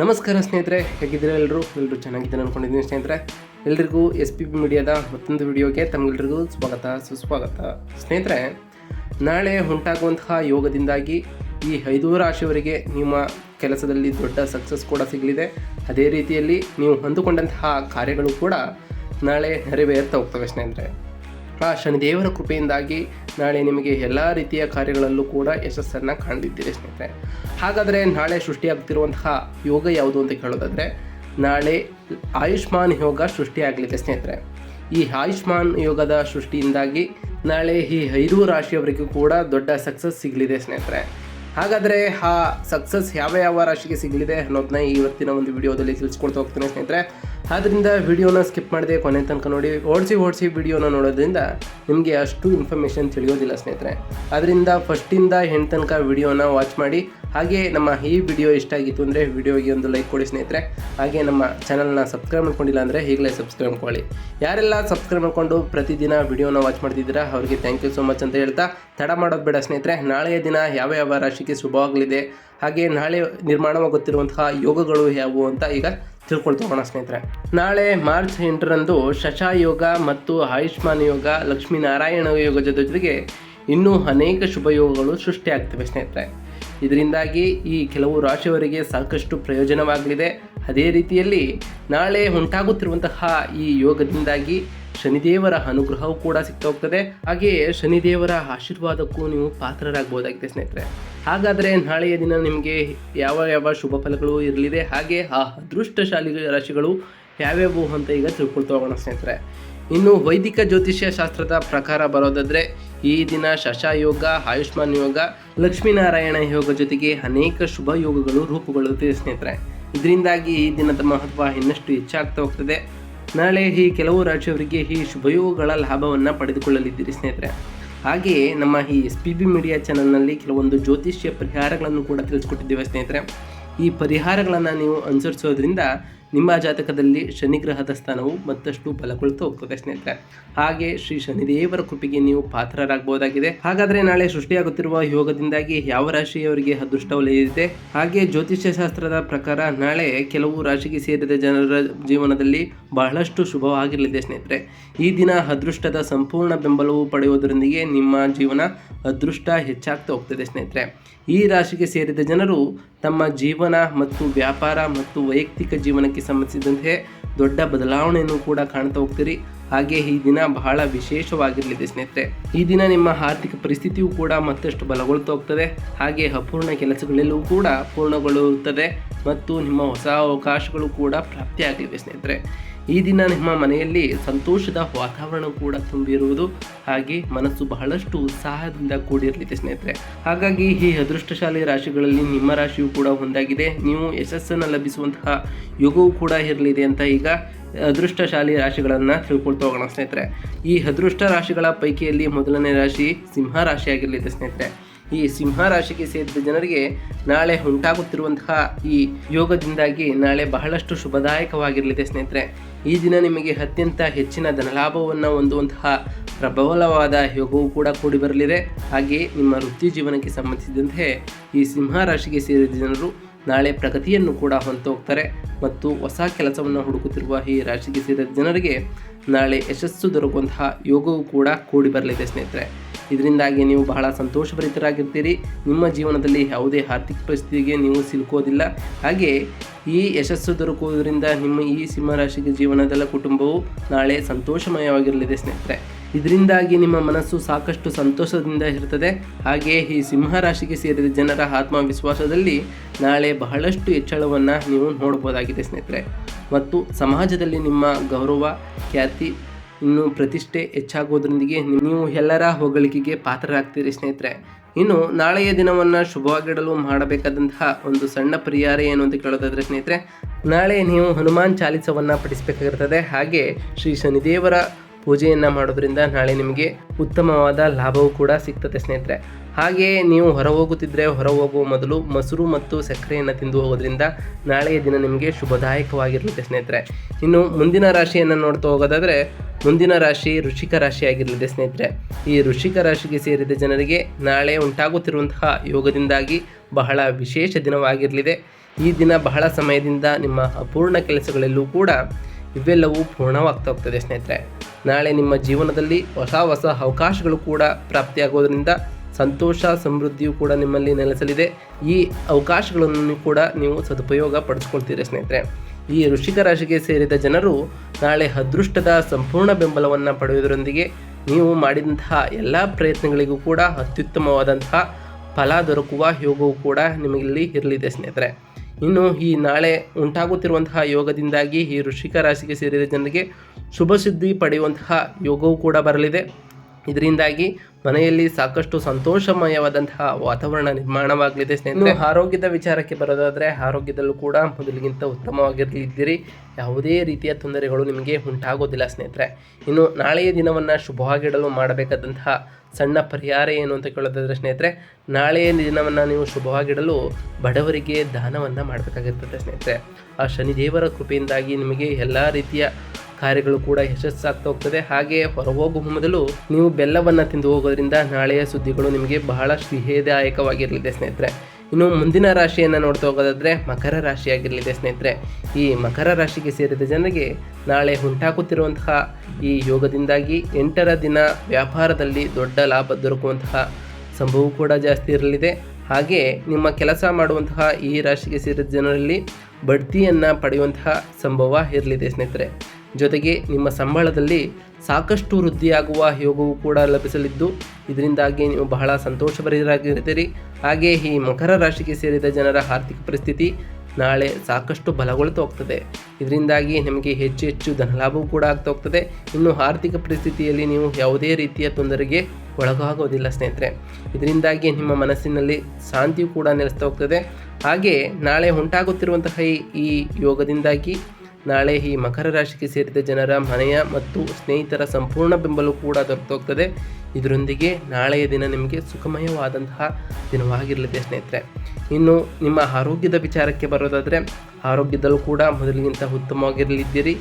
ನಮಸ್ಕಾರ ಸ್ನೇಹಿತರೆ, ಹೇಗಿದ್ದೀರಾ ಎಲ್ಲರೂ? ಎಲ್ಲರೂ ಚೆನ್ನಾಗಿದ್ದೀನಿ ಅಂದ್ಕೊಂಡಿದ್ದೀನಿ ಸ್ನೇಹಿತರೆ. ಎಲ್ರಿಗೂ ಎಸ್ ಪಿ ಬಿ ಮೀಡಿಯಾದ ಮತ್ತೊಂದು ವಿಡಿಯೋಗೆ ತಮಗೆಲ್ರಿಗೂ ಸ್ವಾಗತ, ಸುಸ್ವಾಗತ. ಸ್ನೇಹಿತರೆ, ನಾಳೆ ಉಂಟಾಗುವಂತಹ ಯೋಗದಿಂದಾಗಿ ಈ ಐದು ರಾಶಿಯವರಿಗೆ ನಿಮ್ಮ ಕೆಲಸದಲ್ಲಿ ದೊಡ್ಡ ಸಕ್ಸಸ್ ಕೂಡ ಸಿಗಲಿದೆ. ಅದೇ ರೀತಿಯಲ್ಲಿ ನೀವು ಹೊಂದಿಕೊಂಡಂತಹ ಕಾರ್ಯಗಳು ಕೂಡ ನಾಳೆ ನೆರವೇರ್ತಾ ಹೋಗ್ತವೆ ಸ್ನೇಹಿತರೆ. ಆ ಶನಿದೇವರ ಕೃಪೆಯಿಂದಾಗಿ ನಾಳೆ ನಿಮಗೆ ಎಲ್ಲ ರೀತಿಯ ಕಾರ್ಯಗಳಲ್ಲೂ ಕೂಡ ಯಶಸ್ಸನ್ನು ಕಾಣಲಿದ್ದೀರಿ ಸ್ನೇಹಿತರೆ. ಹಾಗಾದರೆ ನಾಳೆ ಸೃಷ್ಟಿಯಾಗ್ತಿರುವಂತಹ ಯೋಗ ಯಾವುದು ಅಂತ ಕೇಳೋದಾದರೆ, ನಾಳೆ ಆಯುಷ್ಮಾನ್ ಯೋಗ ಸೃಷ್ಟಿಯಾಗಲಿದೆ ಸ್ನೇಹಿತರೆ. ಈ ಆಯುಷ್ಮಾನ್ ಯೋಗದ ಸೃಷ್ಟಿಯಿಂದಾಗಿ ನಾಳೆ ಈ ಐದು ರಾಶಿಯವರಿಗೂ ಕೂಡ ದೊಡ್ಡ ಸಕ್ಸಸ್ ಸಿಗಲಿದೆ ಸ್ನೇಹಿತರೆ. ಹಾಗಾದರೆ ಆ ಸಕ್ಸಸ್ ಯಾವ ಯಾವ ರಾಶಿಗೆ ಸಿಗಲಿದೆ ಅನ್ನೋದನ್ನ ಇವತ್ತಿನ ಒಂದು ವಿಡಿಯೋದಲ್ಲಿ ತಿಳಿಸ್ಕೊಡ್ತಾ ಹೋಗ್ತೀನಿ ಸ್ನೇಹಿತರೆ. ಆದ್ದರಿಂದ ವಿಡಿಯೋನ ಸ್ಕಿಪ್ ಮಾಡಿದೆ ಕೊನೆ ತನಕ ನೋಡಿ, ಓಡಿಸಿ ಓಡಿಸಿ ವಿಡಿಯೋನ ನೋಡೋದ್ರಿಂದ ನಿಮಗೆ ಅಷ್ಟು ಇನ್ಫಾರ್ಮೇಷನ್ ತಿಳಿಯೋದಿಲ್ಲ ಸ್ನೇಹಿತರೆ. ಅದರಿಂದ ಫಸ್ಟಿಂದ ಹೆಣ್ಣು ತನಕ ವಿಡಿಯೋನ ವಾಚ್ ಮಾಡಿ, ಹಾಗೆ ನಮ್ಮ ಈ ವಿಡಿಯೋ ಇಷ್ಟ ಆಗಿತ್ತು ಅಂದರೆ ವಿಡಿಯೋಗೆ ಒಂದು ಲೈಕ್ ಕೊಡಿ ಸ್ನೇಹಿತರೆ. ಹಾಗೆ ನಮ್ಮ ಚಾನಲ್ನ ಸಬ್ಸ್ಕ್ರೈಬ್ ಮಾಡ್ಕೊಂಡಿಲ್ಲ ಅಂದರೆ ಈಗಲೇ ಸಬ್ಸ್ಕ್ರೈಬ್ ಮಾಡ್ಕೊಳ್ಳಿ. ಯಾರೆಲ್ಲ ಸಬ್ಸ್ಕ್ರೈಬ್ ಮಾಡಿಕೊಂಡು ಪ್ರತಿದಿನ ವಿಡಿಯೋನ ವಾಚ್ ಮಾಡ್ತಿದ್ದೀರಾ, ಅವರಿಗೆ ಥ್ಯಾಂಕ್ ಯು ಸೊ ಮಚ್ ಅಂತ ಹೇಳ್ತಾ ತಡ ಮಾಡೋದು ಬೇಡ ಸ್ನೇಹಿತರೆ. ನಾಳೆಯ ದಿನ ಯಾವ ಯಾವ ರಾಶಿಗೆ ಶುಭವಾಗಲಿದೆ, ಹಾಗೆ ನಾಳೆ ನಿರ್ಮಾಣವಾಗುತ್ತಿರುವಂತಹ ಯೋಗಗಳು ಯಾವುವು ಅಂತ ಈಗ ತಿಳ್ಕೊಳ್ತಾ ಹೋಗೋಣ ಸ್ನೇಹಿತರೆ. ನಾಳೆ ಮಾರ್ಚ್ ಎಂಟರಂದು ಶಶಾ ಯೋಗ ಮತ್ತು ಆಯುಷ್ಮಾನ್ ಯೋಗ, ಲಕ್ಷ್ಮೀನಾರಾಯಣ ಜೊತೆ ಜೊತೆಗೆ ಇನ್ನೂ ಅನೇಕ ಶುಭ ಯೋಗಗಳು ಸೃಷ್ಟಿಯಾಗ್ತವೆ ಸ್ನೇಹಿತರೆ. ಇದರಿಂದಾಗಿ ಈ ಕೆಲವು ರಾಶಿಯವರಿಗೆ ಸಾಕಷ್ಟು ಪ್ರಯೋಜನವಾಗಲಿದೆ. ಅದೇ ರೀತಿಯಲ್ಲಿ ನಾಳೆ ಉಂಟಾಗುತ್ತಿರುವಂತಹ ಈ ಯೋಗದಿಂದಾಗಿ ಶನಿದೇವರ ಅನುಗ್ರಹವೂ ಕೂಡ ಸಿಗ್ತಾ ಹೋಗ್ತದೆ. ಹಾಗೆಯೇ ಶನಿದೇವರ ಆಶೀರ್ವಾದಕ್ಕೂ ನೀವು ಪಾತ್ರರಾಗಬಹುದಾಗಿದೆ ಸ್ನೇಹಿತರೆ. ಹಾಗಾದರೆ ನಾಳೆಯ ದಿನ ನಿಮಗೆ ಯಾವ ಯಾವ ಶುಭ ಫಲಗಳು ಇರಲಿದೆ? ಹಾಗೆ ಆ ಅದೃಷ್ಟಶಾಲಿ ರಾಶಿಗಳು ಯಾವ್ಯಾವು ಅಂತ ಈಗ ತಿಳ್ಕೊಳ್ತಾ ಹೋಗೋಣ ಸ್ನೇಹಿತರೆ. ಇನ್ನು ವೈದಿಕ ಜ್ಯೋತಿಷ್ಯ ಶಾಸ್ತ್ರದ ಪ್ರಕಾರ ಬರೋದಾದರೆ ಈ ದಿನ ಶಶಾಯೋಗ, ಆಯುಷ್ಮಾನ್ ಯೋಗ, ಲಕ್ಷ್ಮೀನಾರಾಯಣ ಯೋಗ ಜೊತೆಗೆ ಅನೇಕ ಶುಭ ಯೋಗಗಳು ರೂಪುಗೊಳ್ಳುತ್ತಿದೆ ಸ್ನೇಹಿತರೆ. ಇದರಿಂದಾಗಿ ಈ ದಿನದ ಮಹತ್ವ ಇನ್ನಷ್ಟು ಹೆಚ್ಚಾಗ್ತಾ ಹೋಗ್ತದೆ. ನಾಳೆ ಈ ಕೆಲವು ರಾಜ್ಯವರಿಗೆ ಈ ಶುಭಯೋಗಗಳ ಲಾಭವನ್ನು ಪಡೆದುಕೊಳ್ಳಲಿದ್ದೀರಿ ಸ್ನೇಹಿತರೆ. ಹಾಗೆಯೇ ನಮ್ಮ ಈ ಎಸ್ ಪಿ ಬಿ ಮೀಡಿಯಾ ಚಾನಲ್ನಲ್ಲಿ ಕೆಲವೊಂದು ಜ್ಯೋತಿಷ್ಯ ಪರಿಹಾರಗಳನ್ನು ಕೂಡ ತಿಳಿಸ್ಕೊಟ್ಟಿದ್ದೇವೆ ಸ್ನೇಹಿತರೆ. ಈ ಪರಿಹಾರಗಳನ್ನು ನೀವು ಅನುಸರಿಸೋದ್ರಿಂದ ನಿಮ್ಮ ಜಾತಕದಲ್ಲಿ ಶನಿಗ್ರಹದ ಸ್ಥಾನವು ಮತ್ತಷ್ಟು ಬಲಗೊಳ್ತಾ ಹೋಗ್ತದೆ, ಸ್ನೇಹಿತರೆ. ಹಾಗೆ ಶ್ರೀ ಶನಿದೇವರ ಕೃಪೆಗೆ ನೀವು ಪಾತ್ರರಾಗಬಹುದಾಗಿದೆ. ಹಾಗಾದ್ರೆ ನಾಳೆ ಸೃಷ್ಟಿಯಾಗುತ್ತಿರುವ ಯೋಗದಿಂದಾಗಿ ಯಾವ ರಾಶಿಯವರಿಗೆ ಅದೃಷ್ಟ ಒಲೆಯಿದೆ ಹಾಗೆ ಜ್ಯೋತಿಷ್ಯ ಶಾಸ್ತ್ರದ ಪ್ರಕಾರ ನಾಳೆ ಕೆಲವು ರಾಶಿಗೆ ಸೇರಿದ ಜನರ ಜೀವನದಲ್ಲಿ ಬಹಳಷ್ಟು ಶುಭವಾಗಿರಲಿದೆ, ಸ್ನೇಹಿತರೆ. ಈ ದಿನ ಅದೃಷ್ಟದ ಸಂಪೂರ್ಣ ಬೆಂಬಲವು ಪಡೆಯುವುದರೊಂದಿಗೆ ನಿಮ್ಮ ಜೀವನ ಅದೃಷ್ಟ ಹೆಚ್ಚಾಗ್ತಾ ಹೋಗ್ತದೆ, ಸ್ನೇಹಿತರೆ. ಈ ರಾಶಿಗೆ ಸೇರಿದ ಜನರು ತಮ್ಮ ಜೀವನ ಮತ್ತು ವ್ಯಾಪಾರ ಮತ್ತು ವೈಯಕ್ತಿಕ ಜೀವನಕ್ಕೆ ಸಂಬಂಧಿಸಿದಂತೆ ದೊಡ್ಡ ಬದಲಾವಣೆಯನ್ನು ಕೂಡ ಕಾಣ್ತಾ ಹೋಗ್ತೀರಿ. ಹಾಗೆ ಈ ದಿನ ಬಹಳ ವಿಶೇಷವಾಗಿರಲಿದೆ ಸ್ನೇಹಿತರೆ. ಈ ದಿನ ನಿಮ್ಮ ಆರ್ಥಿಕ ಪರಿಸ್ಥಿತಿಯು ಕೂಡ ಮತ್ತಷ್ಟು ಬಲಗೊಳ್ತಾ ಹೋಗ್ತದೆ. ಹಾಗೆ ಅಪೂರ್ಣ ಕೆಲಸಗಳೆಲ್ಲವೂ ಕೂಡ ಪೂರ್ಣಗೊಳ್ಳುತ್ತದೆ ಮತ್ತು ನಿಮ್ಮ ಹೊಸ ಅವಕಾಶಗಳು ಕೂಡ ಪ್ರಾಪ್ತಿಯಾಗಲಿವೆ ಸ್ನೇಹಿತರೆ. ಈ ದಿನ ನಿಮ್ಮ ಮನೆಯಲ್ಲಿ ಸಂತೋಷದ ವಾತಾವರಣ ಕೂಡ ತುಂಬಿರುವುದು ಹಾಗೆ ಮನಸ್ಸು ಬಹಳಷ್ಟು ಉತ್ಸಾಹದಿಂದ ಕೂಡಿರಲಿದೆ ಸ್ನೇಹಿತರೆ. ಹಾಗಾಗಿ ಈ ಅದೃಷ್ಟಶಾಲಿ ರಾಶಿಗಳಲ್ಲಿ ನಿಮ್ಮ ರಾಶಿಯು ಕೂಡ ಒಂದಾಗಿದೆ. ನೀವು ಯಶಸ್ಸನ್ನು ಲಭಿಸುವಂತಹ ಯೋಗವೂ ಕೂಡ ಇರಲಿದೆ ಅಂತ ಈಗ ಅದೃಷ್ಟಶಾಲಿ ರಾಶಿಗಳನ್ನು ತಿಳ್ಕೊಳ್ತಾ ಹೋಗೋಣ ಸ್ನೇಹಿತರೆ. ಈ ಅದೃಷ್ಟ ರಾಶಿಗಳ ಪೈಕಿಯಲ್ಲಿ ಮೊದಲನೇ ರಾಶಿ ಸಿಂಹ ರಾಶಿಯಾಗಿರಲಿದೆ ಸ್ನೇಹಿತರೆ. ಈ ಸಿಂಹ ರಾಶಿಗೆ ಸೇರಿದ ಜನರಿಗೆ ನಾಳೆ ಉಂಟಾಗುತ್ತಿರುವಂತಹ ಈ ಯೋಗದಿಂದಾಗಿ ನಾಳೆ ಬಹಳಷ್ಟು ಶುಭದಾಯಕವಾಗಿರಲಿದೆ ಸ್ನೇಹಿತರೆ. ಈ ದಿನ ನಿಮಗೆ ಅತ್ಯಂತ ಹೆಚ್ಚಿನ ಧನಲಾಭವನ್ನು ಹೊಂದುವಂತಹ ಪ್ರಬಲವಾದ ಯೋಗವು ಕೂಡ ಕೂಡಿ ಬರಲಿದೆ. ಹಾಗೆಯೇ ನಿಮ್ಮ ವೃತ್ತಿ ಜೀವನಕ್ಕೆ ಸಂಬಂಧಿಸಿದಂತೆ ಈ ಸಿಂಹ ರಾಶಿಗೆ ಸೇರಿದ ಜನರು ನಾಳೆ ಪ್ರಗತಿಯನ್ನು ಕೂಡ ಹೊಂತ ಹೋಗ್ತಾರೆ ಮತ್ತು ಹೊಸ ಕೆಲಸವನ್ನು ಹುಡುಕುತ್ತಿರುವ ಈ ರಾಶಿಗೆ ಸೇರಿದ ಜನರಿಗೆ ನಾಳೆ ಯಶಸ್ಸು ದೊರಕುವಂತಹ ಯೋಗವು ಕೂಡ ಕೂಡಿ ಬರಲಿದೆ ಸ್ನೇಹಿತರೆ. ಇದರಿಂದಾಗಿ ನೀವು ಬಹಳ ಸಂತೋಷಭರಿತರಾಗಿರ್ತೀರಿ. ನಿಮ್ಮ ಜೀವನದಲ್ಲಿ ಯಾವುದೇ ಆರ್ಥಿಕ ಪರಿಸ್ಥಿತಿಗೆ ನೀವು ಸಿಲುಕೋದಿಲ್ಲ. ಹಾಗೆ ಈ ಯಶಸ್ಸು ದೊರಕುವುದರಿಂದ ನಿಮ್ಮ ಈ ಸಿಂಹರಾಶಿಗೆ ಜೀವನದಲ್ಲ ಕುಟುಂಬವು ನಾಳೆ ಸಂತೋಷಮಯವಾಗಿರಲಿದೆ ಸ್ನೇಹಿತರೆ. ಇದರಿಂದಾಗಿ ನಿಮ್ಮ ಮನಸ್ಸು ಸಾಕಷ್ಟು ಸಂತೋಷದಿಂದ ಇರ್ತದೆ ಹಾಗೆಯೇ ಈ ಸಿಂಹರಾಶಿಗೆ ಸೇರಿದ ಜನರ ಆತ್ಮವಿಶ್ವಾಸದಲ್ಲಿ ನಾಳೆ ಬಹಳಷ್ಟು ಹೆಚ್ಚಳವನ್ನು ನೀವು ನೋಡಬಹುದಾಗಿದೆ ಸ್ನೇಹಿತರೆ. ಮತ್ತು ಸಮಾಜದಲ್ಲಿ ನಿಮ್ಮ ಗೌರವ, ಖ್ಯಾತಿ ಇನ್ನು ಪ್ರತಿಷ್ಠೆ ಹೆಚ್ಚಾಗುವುದರೊಂದಿಗೆ ನೀವು ಎಲ್ಲರ ಹೊಗಳಿಕೆಗೆ ಪಾತ್ರರಾಗ್ತೀರಿ ಸ್ನೇಹಿತರೆ. ಇನ್ನು ನಾಳೆಯ ದಿನವನ್ನು ಶುಭವಾಗಿಡಲು ಮಾಡಬೇಕಾದಂತಹ ಒಂದು ಸಣ್ಣ ಪರಿಹಾರ ಏನು ಅಂತ ಕೇಳೋದಾದರೆ ಸ್ನೇಹಿತರೆ, ನಾಳೆ ನೀವು ಹನುಮಾನ್ ಚಾಲಿಸವನ್ನು ಪಠಿಸಬೇಕಾಗಿರ್ತದೆ. ಹಾಗೆ ಶ್ರೀ ಶನಿದೇವರ ಪೂಜೆಯನ್ನು ಮಾಡೋದ್ರಿಂದ ನಾಳೆ ನಿಮಗೆ ಉತ್ತಮವಾದ ಲಾಭವೂ ಕೂಡ ಸಿಗ್ತದೆ ಸ್ನೇಹಿತರೆ. ಹಾಗೆಯೇ ನೀವು ಹೊರ ಹೋಗುತ್ತಿದ್ದರೆ ಹೊರ ಹೋಗುವ ಮೊದಲು ಮೊಸರು ಮತ್ತು ಸಕ್ಕರೆಯನ್ನು ತಿಂದು ಹೋಗೋದ್ರಿಂದ ನಾಳೆಯ ದಿನ ನಿಮಗೆ ಶುಭದಾಯಕವಾಗಿರಲಿದೆ ಸ್ನೇಹಿತರೆ. ಇನ್ನು ಮುಂದಿನ ರಾಶಿಯನ್ನು ನೋಡ್ತಾ ಹೋಗೋದಾದರೆ ಮುಂದಿನ ರಾಶಿ ಋಷಿಕ ರಾಶಿಯಾಗಿರಲಿದೆ ಸ್ನೇಹಿತರೆ. ಈ ಋಷಿಕ ರಾಶಿಗೆ ಸೇರಿದ ಜನರಿಗೆ ನಾಳೆ ಉಂಟಾಗುತ್ತಿರುವಂತಹ ಯೋಗದಿಂದಾಗಿ ಬಹಳ ವಿಶೇಷ ದಿನವಾಗಿರಲಿದೆ. ಈ ದಿನ ಬಹಳ ಸಮಯದಿಂದ ನಿಮ್ಮ ಅಪೂರ್ಣ ಕೆಲಸಗಳಲ್ಲೂ ಕೂಡ ಇವೆಲ್ಲವೂ ಪೂರ್ಣವಾಗ್ತಾ ಹೋಗ್ತದೆ ಸ್ನೇಹಿತರೆ. ನಾಳೆ ನಿಮ್ಮ ಜೀವನದಲ್ಲಿ ಹೊಸ ಹೊಸ ಅವಕಾಶಗಳು ಕೂಡ ಪ್ರಾಪ್ತಿಯಾಗೋದ್ರಿಂದ ಸಂತೋಷ, ಸಮೃದ್ಧಿಯು ಕೂಡ ನಿಮ್ಮಲ್ಲಿ ನೆಲೆಸಲಿದೆ. ಈ ಅವಕಾಶಗಳನ್ನು ಕೂಡ ನೀವು ಸದುಪಯೋಗ ಪಡಿಸ್ಕೊಳ್ತೀರಿ ಸ್ನೇಹಿತರೆ. ಈ ಋಷಿಕ ರಾಶಿಗೆ ಸೇರಿದ ಜನರು ನಾಳೆ ಅದೃಷ್ಟದ ಸಂಪೂರ್ಣ ಬೆಂಬಲವನ್ನು ಪಡೆಯುವುದರೊಂದಿಗೆ ನೀವು ಮಾಡಿದಂತಹ ಎಲ್ಲ ಪ್ರಯತ್ನಗಳಿಗೂ ಕೂಡ ಅತ್ಯುತ್ತಮವಾದಂತಹ ಫಲ ದೊರಕುವ ಯೋಗವು ಕೂಡ ನಿಮಗಿಲ್ಲಿ ಇರಲಿದೆ ಸ್ನೇಹಿತರೆ. ಇನ್ನು ಈ ನಾಳೆ ಉಂಟಾಗುತ್ತಿರುವಂತಹ ಯೋಗದಿಂದಾಗಿ ಈ ವೃಶ್ಚಿಕ ರಾಶಿಗೆ ಸೇರಿದ ಜನರಿಗೆ ಶುಭ ಪಡೆಯುವಂತಹ ಯೋಗವೂ ಕೂಡ ಬರಲಿದೆ. ಇದರಿಂದಾಗಿ ಮನೆಯಲ್ಲಿ ಸಾಕಷ್ಟು ಸಂತೋಷಮಯವಾದಂತಹ ವಾತಾವರಣ ನಿರ್ಮಾಣವಾಗಲಿದೆ. ಸ್ನೇಹಿತರೆ ಆರೋಗ್ಯದ ವಿಚಾರಕ್ಕೆ ಬರೋದಾದರೆ ಆರೋಗ್ಯದಲ್ಲೂ ಕೂಡ ಮೊದಲಿಗಿಂತ ಉತ್ತಮವಾಗಿರಲಿದ್ದೀರಿ. ಯಾವುದೇ ರೀತಿಯ ತೊಂದರೆಗಳು ನಿಮಗೆ ಉಂಟಾಗೋದಿಲ್ಲ ಸ್ನೇಹಿತರೆ. ಇನ್ನು ನಾಳೆಯ ದಿನವನ್ನು ಶುಭವಾಗಿಡಲು ಮಾಡಬೇಕಾದಂತಹ ಸಣ್ಣ ಪರಿಹಾರ ಏನು ಅಂತ ಕೇಳೋದಾದರೆ ಸ್ನೇಹಿತರೆ ನಾಳೆಯ ದಿನವನ್ನು ನೀವು ಶುಭವಾಗಿಡಲು ಬಡವರಿಗೆ ದಾನವನ್ನು ಮಾಡಬೇಕಾಗಿರ್ತದೆ ಸ್ನೇಹಿತರೆ. ಆ ಶನಿದೇವರ ಕೃಪೆಯಿಂದಾಗಿ ನಿಮಗೆ ಎಲ್ಲ ರೀತಿಯ ಕಾರ್ಯಗಳು ಕೂಡ ಯಶಸ್ಸಾಗ್ತಾ ಹೋಗ್ತದೆ. ಹಾಗೆ ಹೊರಹೋಗುವ ಮೊದಲು ನೀವು ಬೆಲ್ಲವನ್ನು ತಿಂದು ಹೋಗೋದ್ರಿಂದ ನಾಳೆಯ ಸುದ್ದಿಗಳು ನಿಮಗೆ ಬಹಳ ಸ್ನೇಹದಾಯಕವಾಗಿರಲಿದೆ ಸ್ನೇಹಿತರೆ. ಇನ್ನು ಮುಂದಿನ ರಾಶಿಯನ್ನು ನೋಡ್ತಾ ಹೋಗೋದಾದರೆ ಮಕರ ರಾಶಿಯಾಗಿರಲಿದೆ ಸ್ನೇಹಿತರೆ. ಈ ಮಕರ ರಾಶಿಗೆ ಸೇರಿದ ಜನರಿಗೆ ನಾಳೆ ಉಂಟಾಗುತ್ತಿರುವಂತಹ ಈ ಯೋಗದಿಂದಾಗಿ ಎಂಟರ ದಿನ ವ್ಯಾಪಾರದಲ್ಲಿ ದೊಡ್ಡ ಲಾಭ ದೊರಕುವಂತಹ ಸಂಭವ ಕೂಡ ಜಾಸ್ತಿ ಇರಲಿದೆ. ಹಾಗೆ ನಿಮ್ಮ ಕೆಲಸ ಮಾಡುವಂತಹ ಈ ರಾಶಿಗೆ ಸೇರಿದ ಜನರಲ್ಲಿ ಬಡ್ತಿಯನ್ನು ಪಡೆಯುವಂತಹ ಸಂಭವ ಇರಲಿದೆ ಸ್ನೇಹಿತರೆ. ಜೊತೆಗೆ ನಿಮ್ಮ ಸಂಬಳದಲ್ಲಿ ಸಾಕಷ್ಟು ವೃದ್ಧಿಯಾಗುವ ಯೋಗವು ಕೂಡ ಲಭಿಸಲಿದ್ದು, ಇದರಿಂದಾಗಿ ನೀವು ಬಹಳ ಸಂತೋಷಭರಿತರಾಗಿರ್ತೀರಿ ಹಾಗೆಯೇ ಈ ಮಕರ ರಾಶಿಗೆ ಸೇರಿದ ಜನರ ಆರ್ಥಿಕ ಪರಿಸ್ಥಿತಿ ನಾಳೆ ಸಾಕಷ್ಟು ಬಲಗೊಳ್ತಾ ಹೋಗ್ತದೆ. ಇದರಿಂದಾಗಿ ನಿಮಗೆ ಹೆಚ್ಚು ಹೆಚ್ಚು ಧನಲಾಭವೂ ಕೂಡ ಆಗ್ತಾ ಹೋಗ್ತದೆ. ಇನ್ನು ಆರ್ಥಿಕ ಪರಿಸ್ಥಿತಿಯಲ್ಲಿ ನೀವು ಯಾವುದೇ ರೀತಿಯ ತೊಂದರೆಗೆ ಒಳಗಾಗೋದಿಲ್ಲ ಸ್ನೇಹಿತರೆ. ಇದರಿಂದಾಗಿ ನಿಮ್ಮ ಮನಸ್ಸಿನಲ್ಲಿ ಶಾಂತಿಯು ಕೂಡ ನೆಲೆಸ್ತಾ ಹೋಗ್ತದೆ. ಹಾಗೆ ನಾಳೆ ಉಂಟಾಗುತ್ತಿರುವಂತಹ ಈ ಯೋಗದಿಂದಾಗಿ ನಾಳೆ ಈ ಮಕರ ರಾಶಿಗೆ ಸೇರಿದ ಜನರ ಮನೆಯ ಮತ್ತು ಸ್ನೇಹಿತರ ಸಂಪೂರ್ಣ ಬೆಂಬಲ ಕೂಡ ದೊರೆತೋಗ್ತದೆ. ಇದರೊಂದಿಗೆ ನಾಳೆಯ ದಿನ ನಿಮಗೆ ಸುಖಮಯವಾದಂತಹ ದಿನವಾಗಿರಲಿದೆ ಸ್ನೇಹಿತರೆ. ಇನ್ನು ನಿಮ್ಮ ಆರೋಗ್ಯದ ವಿಚಾರಕ್ಕೆ ಬರೋದಾದರೆ, ಆರೋಗ್ಯದಲ್ಲೂ ಕೂಡ ಮೊದಲಿಗಿಂತ ಉತ್ತಮವಾಗಿರಲಿದ್ದೀರಿ.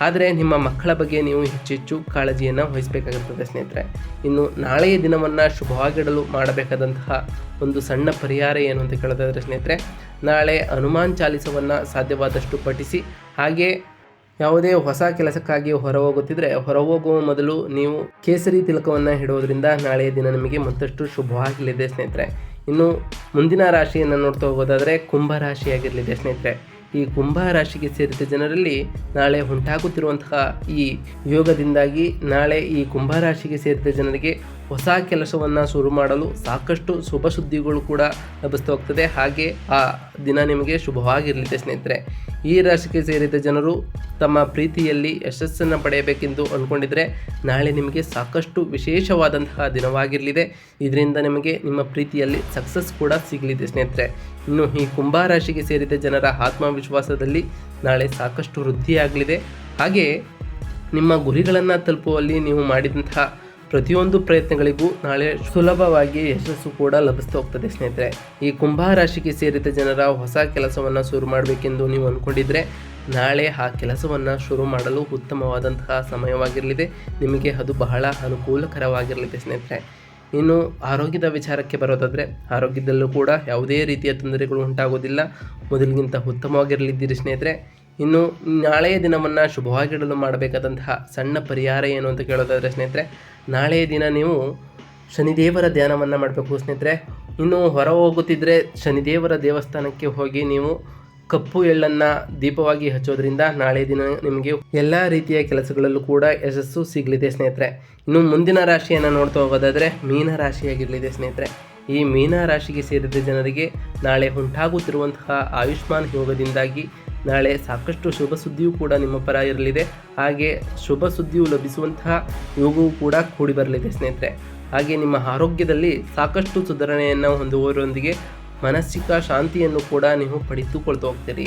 ಆದರೆ ನಿಮ್ಮ ಮಕ್ಕಳ ಬಗ್ಗೆ ನೀವು ಹೆಚ್ಚೆಚ್ಚು ಹೆಚ್ಚು ಕಾಳಜಿಯನ್ನು ವಹಿಸಬೇಕಾಗಿರ್ತದೆ ಸ್ನೇಹಿತರೆ. ಇನ್ನು ನಾಳೆಯ ದಿನವನ್ನು ಶುಭವಾಗಿಡಲು ಮಾಡಬೇಕಾದಂತಹ ಒಂದು ಸಣ್ಣ ಪರಿಹಾರ ಏನು ಅಂತ ಕೇಳೋದಾದರೆ ಸ್ನೇಹಿತರೆ ನಾಳೆ ಹನುಮಾನ್ ಚಾಲಿಸವನ್ನು ಸಾಧ್ಯವಾದಷ್ಟು ಪಠಿಸಿ, ಹಾಗೆ ಯಾವುದೇ ಹೊಸ ಕೆಲಸಕ್ಕಾಗಿ ಹೊರ ಹೋಗುತ್ತಿದ್ದರೆ ಹೊರ ಹೋಗುವ ಮೊದಲು ನೀವು ಕೇಸರಿ ತಿಲಕವನ್ನು ಹಿಡೋದ್ರಿಂದ ನಾಳೆಯ ದಿನ ನಿಮಗೆ ಮತ್ತಷ್ಟು ಶುಭವಾಗಲಿದೆ ಸ್ನೇಹಿತರೆ. ಇನ್ನು ಮುಂದಿನ ರಾಶಿಯನ್ನು ನೋಡ್ತಾ ಹೋಗೋದಾದರೆ ಕುಂಭ ರಾಶಿಯಾಗಿರಲಿದೆ ಸ್ನೇಹಿತರೆ. ಈ ಕುಂಭ ರಾಶಿಗೆ ಸೇರಿದ ಜನರಲ್ಲಿ ನಾಳೆ ಉಂಟಾಗುತ್ತಿರುವಂತಹ ಈ ಯೋಗದಿಂದಾಗಿ ನಾಳೆ ಈ ಕುಂಭ ರಾಶಿಗೆ ಸೇರಿದ ಜನರಿಗೆ ಹೊಸ ಕೆಲಸವನ್ನು ಶುರು ಮಾಡಲು ಸಾಕಷ್ಟು ಶುಭ ಸುದ್ದಿಗಳು ಕೂಡ ಲಭಿಸ್ತಾ ಹೋಗ್ತದೆ ಹಾಗೆ ಆ ದಿನ ನಿಮಗೆ ಶುಭವಾಗಿರಲಿದೆ ಸ್ನೇಹಿತರೆ. ಈ ರಾಶಿಗೆ ಸೇರಿದ ಜನರು ತಮ್ಮ ಪ್ರೀತಿಯಲ್ಲಿ ಯಶಸ್ಸನ್ನು ಪಡೆಯಬೇಕೆಂದು ಅಂದ್ಕೊಂಡಿದ್ರೆ ನಾಳೆ ನಿಮಗೆ ಸಾಕಷ್ಟು ವಿಶೇಷವಾದಂತಹ ದಿನವಾಗಿರಲಿದೆ. ಇದರಿಂದ ನಿಮಗೆ ನಿಮ್ಮ ಪ್ರೀತಿಯಲ್ಲಿ ಸಕ್ಸಸ್ ಕೂಡ ಸಿಗಲಿದೆ ಸ್ನೇಹಿತರೆ. ಇನ್ನು ಈ ಕುಂಭ ರಾಶಿಗೆ ಸೇರಿದ ಜನರ ಆತ್ಮವಿಶ್ವಾಸದಲ್ಲಿ ನಾಳೆ ಸಾಕಷ್ಟು ವೃದ್ಧಿಯಾಗಲಿದೆ. ಹಾಗೆಯೇ ನಿಮ್ಮ ಗುರಿಗಳನ್ನು ತಲುಪುವಲ್ಲಿ ನೀವು ಮಾಡಿದಂತಹ ಪ್ರತಿಯೊಂದು ಪ್ರಯತ್ನಗಳಿಗೂ ನಾಳೆ ಸುಲಭವಾಗಿ ಯಶಸ್ಸು ಕೂಡ ಲಭಿಸ್ತಾ ಹೋಗ್ತದೆ ಸ್ನೇಹಿತರೆ. ಈ ಕುಂಭ ರಾಶಿಗೆ ಸೇರಿದ ಜನರ ಹೊಸ ಕೆಲಸವನ್ನು ಶುರು ಮಾಡಬೇಕೆಂದು ನೀವು ಅಂದ್ಕೊಂಡಿದ್ರೆ ನಾಳೆ ಆ ಕೆಲಸವನ್ನು ಶುರು ಮಾಡಲು ಉತ್ತಮವಾದಂತಹ ಸಮಯವಾಗಿರಲಿದೆ. ನಿಮಗೆ ಅದು ಬಹಳ ಅನುಕೂಲಕರವಾಗಿರಲಿದೆ ಸ್ನೇಹಿತರೆ. ಇನ್ನು ಆರೋಗ್ಯದ ವಿಚಾರಕ್ಕೆ ಬರೋದಾದರೆ ಆರೋಗ್ಯದಲ್ಲೂ ಕೂಡ ಯಾವುದೇ ರೀತಿಯ ತೊಂದರೆಗಳು ಉಂಟಾಗೋದಿಲ್ಲ ಮೊದಲಿಗಿಂತ ಉತ್ತಮವಾಗಿರಲಿದ್ದೀರಿ ಸ್ನೇಹಿತರೆ. ಇನ್ನು ನಾಳೆಯ ದಿನವನ್ನು ಶುಭವಾಗಿಡಲು ಮಾಡಬೇಕಾದಂತಹ ಸಣ್ಣ ಪರಿಹಾರ ಏನು ಅಂತ ಕೇಳೋದಾದರೆ, ಸ್ನೇಹಿತರೆ, ನಾಳೆಯ ದಿನ ನೀವು ಶನಿದೇವರ ಧ್ಯಾನವನ್ನು ಮಾಡಬೇಕು, ಸ್ನೇಹಿತರೆ. ಇನ್ನು ಹೊರ ಹೋಗುತ್ತಿದ್ದರೆ ಶನಿದೇವರ ದೇವಸ್ಥಾನಕ್ಕೆ ಹೋಗಿ ನೀವು ಕಪ್ಪು ಎಳ್ಳನ್ನು ದೀಪವಾಗಿ ಹಚ್ಚೋದ್ರಿಂದ ನಾಳೆ ದಿನ ನಿಮಗೆ ಎಲ್ಲ ರೀತಿಯ ಕೆಲಸಗಳಲ್ಲೂ ಕೂಡ ಯಶಸ್ಸು ಸಿಗಲಿದೆ, ಸ್ನೇಹಿತರೆ. ಇನ್ನು ಮುಂದಿನ ರಾಶಿಯನ್ನು ನೋಡ್ತಾ ಹೋಗೋದಾದರೆ ಮೀನ ರಾಶಿಯಾಗಿರಲಿದೆ ಸ್ನೇಹಿತರೆ. ಈ ಮೀನ ರಾಶಿಗೆ ಸೇರಿದ ಜನರಿಗೆ ನಾಳೆ ಉಂಟಾಗುತ್ತಿರುವಂತಹ ಆಯುಷ್ಮಾನ್ ಯೋಗದಿಂದಾಗಿ ನಾಳೆ ಸಾಕಷ್ಟು ಶುಭ ಸುದ್ದಿಯೂ ಕೂಡ ನಿಮ್ಮ ಪರ ಇರಲಿದೆ. ಹಾಗೆ ಶುಭ ಸುದ್ದಿಯು ಲಭಿಸುವಂತಹ ಯೋಗವೂ ಕೂಡ ಕೂಡಿ ಬರಲಿದೆ ಸ್ನೇಹಿತರೆ. ಹಾಗೆ ನಿಮ್ಮ ಆರೋಗ್ಯದಲ್ಲಿ ಸಾಕಷ್ಟು ಸುಧಾರಣೆಯನ್ನು ಹೊಂದುವವರೊಂದಿಗೆ ಮಾನಸಿಕ ಶಾಂತಿಯನ್ನು ಕೂಡ ನೀವು ಪಡೆದುಕೊಳ್ತಾ ಹೋಗ್ತೀರಿ.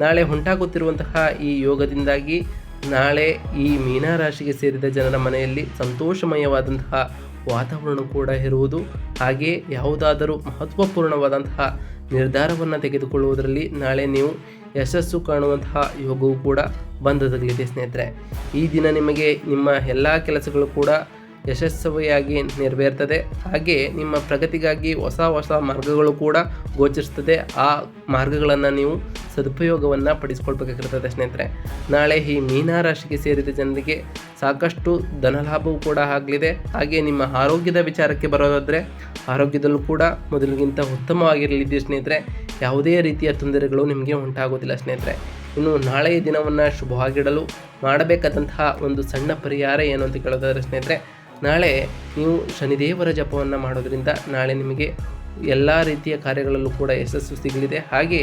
ನಾಳೆ ಉಂಟಾಗುತ್ತಿರುವಂತಹ ಈ ಯೋಗದಿಂದಾಗಿ ನಾಳೆ ಈ ಮೀನ ರಾಶಿಗೆ ಸೇರಿದ ಜನರ ಮನೆಯಲ್ಲಿ ಸಂತೋಷಮಯವಾದಂತಹ ವಾತಾವರಣ ಕೂಡ ಇರುವುದು. ಹಾಗೆ ಯಾವುದಾದರೂ ಮಹತ್ವಪೂರ್ಣವಾದಂತಹ ನಿರ್ಧಾರವನ್ನು ತೆಗೆದುಕೊಳ್ಳುವುದರಲ್ಲಿ ನಾಳೆ ನೀವು ಯಶಸ್ಸು ಕಾಣುವಂತಹ ಯೋಗವು ಕೂಡ ಬಂದದಲ್ಲಿದೆ ಸ್ನೇಹಿತರೆ. ಈ ದಿನ ನಿಮಗೆ ನಿಮ್ಮ ಎಲ್ಲ ಕೆಲಸಗಳು ಕೂಡ ಯಶಸ್ವಿಯಾಗಿ ನೆರವೇರ್ತದೆ. ಹಾಗೆ ನಿಮ್ಮ ಪ್ರಗತಿಗಾಗಿ ಹೊಸ ಹೊಸ ಮಾರ್ಗಗಳು ಕೂಡ ಗೋಚರಿಸ್ತದೆ. ಆ ಮಾರ್ಗಗಳನ್ನು ನೀವು ಸದುಪಯೋಗವನ್ನು ಪಡಿಸ್ಕೊಳ್ಬೇಕಾಗಿರ್ತದೆ ಸ್ನೇಹಿತರೆ. ನಾಳೆ ಈ ಮೀನ ರಾಶಿಗೆ ಸೇರಿದ ಜನರಿಗೆ ಸಾಕಷ್ಟು ಧನಲಾಭವೂ ಕೂಡ ಆಗಲಿದೆ. ಹಾಗೆ ನಿಮ್ಮ ಆರೋಗ್ಯದ ವಿಚಾರಕ್ಕೆ ಬರೋದಾದರೆ ಆರೋಗ್ಯದಲ್ಲೂ ಕೂಡ ಮೊದಲಿಗಿಂತ ಉತ್ತಮವಾಗಿರಲಿದೆ ಸ್ನೇಹಿತರೆ. ಯಾವುದೇ ರೀತಿಯ ತೊಂದರೆಗಳು ನಿಮಗೆ ಉಂಟಾಗೋದಿಲ್ಲ ಸ್ನೇಹಿತರೆ. ಇನ್ನು ನಾಳೆಯ ದಿನವನ್ನು ಶುಭವಾಗಿಡಲು ಮಾಡಬೇಕಾದಂತಹ ಒಂದು ಸಣ್ಣ ಪರಿಹಾರ ಏನು ಅಂತ ಕೇಳೋದಾದರೆ ಸ್ನೇಹಿತರೆ, ನಾಳೆ ನೀವು ಶನಿದೇವರ ಜಪವನ್ನು ಮಾಡೋದರಿಂದ ನಾಳೆ ನಿಮಗೆ ಎಲ್ಲ ರೀತಿಯ ಕಾರ್ಯಗಳಲ್ಲೂ ಕೂಡ ಯಶಸ್ಸು ಸಿಗಲಿದೆ. ಹಾಗೆ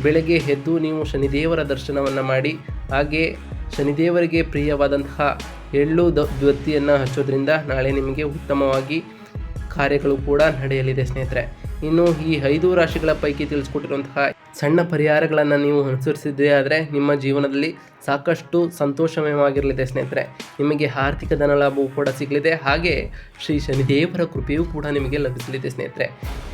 ಬೆಳಗ್ಗೆ ಎದ್ದು ನೀವು ಶನಿದೇವರ ದರ್ಶನವನ್ನು ಮಾಡಿ, ಹಾಗೆ ಶನಿದೇವರಿಗೆ ಪ್ರಿಯವಾದಂತಹ ಎಳ್ಳು ದ್ವತ್ತಿಯನ್ನು ಹಚ್ಚೋದ್ರಿಂದ ನಾಳೆ ನಿಮಗೆ ಉತ್ತಮವಾಗಿ ಕಾರ್ಯಗಳು ಕೂಡ ನಡೆಯಲಿದೆ ಸ್ನೇಹಿತರೆ. ಇನ್ನು ಈ ಐದು ರಾಶಿಗಳ ಪೈಕಿ ತಿಳಿಸ್ಕೊಟ್ಟಿರುವಂತಹ ಸಣ್ಣ ಪರಿಹಾರಗಳನ್ನು ನೀವು ಅನುಸರಿಸಿದ್ದೇ ಆದರೆ ನಿಮ್ಮ ಜೀವನದಲ್ಲಿ ಸಾಕಷ್ಟು ಸಂತೋಷಮಯವಾಗಿರಲಿದೆ ಸ್ನೇಹಿತರೆ. ನಿಮಗೆ ಆರ್ಥಿಕ ಧನಲಾಭವೂ ಕೂಡ ಸಿಗಲಿದೆ. ಹಾಗೆ ಶ್ರೀ ಶನಿದೇವರ ಕೃಪೆಯೂ ಕೂಡ ನಿಮಗೆ ಲಭಿಸಲಿದೆ ಸ್ನೇಹಿತರೆ.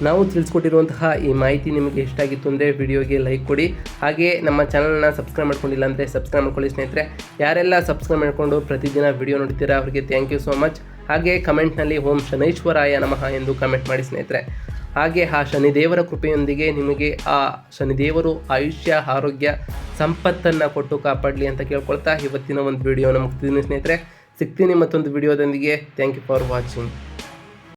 ನಾವು ತಿಳಿಸ್ಕೊಟ್ಟಿರುವಂತಹ ಈ ಮಾಹಿತಿ ನಿಮಗೆ ಇಷ್ಟ ಆಗಿತ್ತು ಅಂದರೆ ವಿಡಿಯೋಗೆ ಲೈಕ್ ಕೊಡಿ. ಹಾಗೆ ನಮ್ಮ ಚಾನಲ್ನ ಸಬ್ಸ್ಕ್ರೈಬ್ ಮಾಡ್ಕೊಂಡಿಲ್ಲ ಅಂದರೆ ಸಬ್ಸ್ಕ್ರೈಬ್ ಮಾಡ್ಕೊಳ್ಳಿ ಸ್ನೇಹಿತರೆ. ಯಾರೆಲ್ಲ ಸಬ್ಸ್ಕ್ರೈಬ್ ಮಾಡಿಕೊಂಡು ಪ್ರತಿದಿನ ವಿಡಿಯೋ ನೋಡ್ತೀರಾ ಅವರಿಗೆ ಥ್ಯಾಂಕ್ ಯು ಸೋ ಮಚ್ ಹಾಗೆ ಕಮೆಂಟ್ನಲ್ಲಿ ಓಂ ಶನೈಶ್ವರಾಯ ನಮಃ ಎಂದು ಕಮೆಂಟ್ ಮಾಡಿ ಸ್ನೇಹಿತರೆ. ಹಾಗೆ ಆ ಶನಿದೇವರ ಕೃಪೆಯೊಂದಿಗೆ ನಿಮಗೆ ಆ ಶನಿದೇವರು ಆಯುಷ್ಯ, ಆರೋಗ್ಯ, ಸಂಪತ್ತನ್ನು ಕೊಟ್ಟು ಕಾಪಾಡಲಿ ಅಂತ ಕೇಳ್ಕೊಳ್ತಾ ಇವತ್ತಿನ ಒಂದು ವಿಡಿಯೋನ ಮುಗ್ತಿದ್ದೀನಿ ಸ್ನೇಹಿತರೆ. ಸಿಗ್ತೀನಿ ಮತ್ತೊಂದು ವಿಡಿಯೋದೊಂದಿಗೆ ಥ್ಯಾಂಕ್ ಯು ಫಾರ್ ವಾಚಿಂಗ್